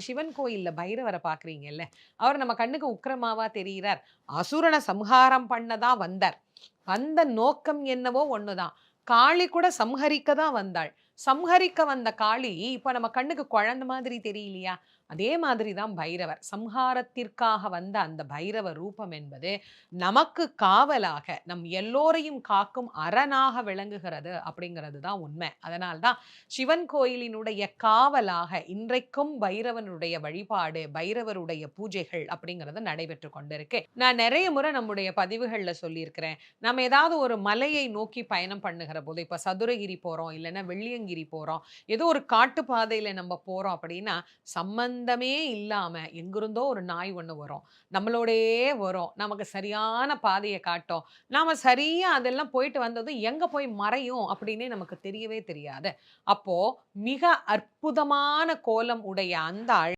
சிவன் கோயில்ல பைரவரை பார்க்குறீங்கல்ல, அவர் நம்ம கண்ணுக்கு உக்கிரமாவா தெரியிறார்? அசுரனை சம்ஹாரம் பண்ண தான் வந்தார். வந்த நோக்கம் என்னவோ ஒண்ணுதான். காளி கூட சம்ஹரிக்க தான் வந்தாள். சம்ஹரிக்க வந்த காளி, இப்போ நம்ம கண்ணுக்கு குழந்த மாதிரி தெரியலையா? அதே மாதிரி தான் பைரவர். சம்ஹாரத்திற்காக வந்த அந்த பைரவ ரூபம் என்பது, நமக்கு காவலாக, நம் எல்லோரையும் காக்கும் அரணாக விளங்குகிறது அப்படிங்கிறது தான் உண்மை. அதனால்தான் சிவன் கோயிலினுடைய காவலாக இன்றைக்கும் பைரவனுடைய வழிபாடு, பைரவருடைய பூஜைகள் அப்படிங்கிறது நடைபெற்று கொண்டிருக்கு. நான் நிறைய முறை நம்முடைய பதிவுகளில் சொல்லியிருக்கிறேன். நம்ம ஏதாவது ஒரு மலையை நோக்கி பயணம் பண்ணுகிற போது, இப்போ சதுரகிரி போகிறோம் இல்லைன்னா வெள்ளியங்கிரி போறோம், ஏதோ ஒரு காட்டு பாதையில் நம்ம போகிறோம் அப்படின்னா, சம்பந்தமே இல்லாமல் எங்கிருந்தோ ஒரு நாய் ஒன்று வரும். நம்மளோடையே வரும். நமக்கு சரியான பாதையை காட்டும். நாம் சரியாக அதெல்லாம் போயிட்டு வந்ததும் எங்கே போய் மறையும் அப்படின்னே நமக்கு தெரியவே தெரியாது. அப்போது மிக அற்புதமான கோலம் உடைய அந்த அழ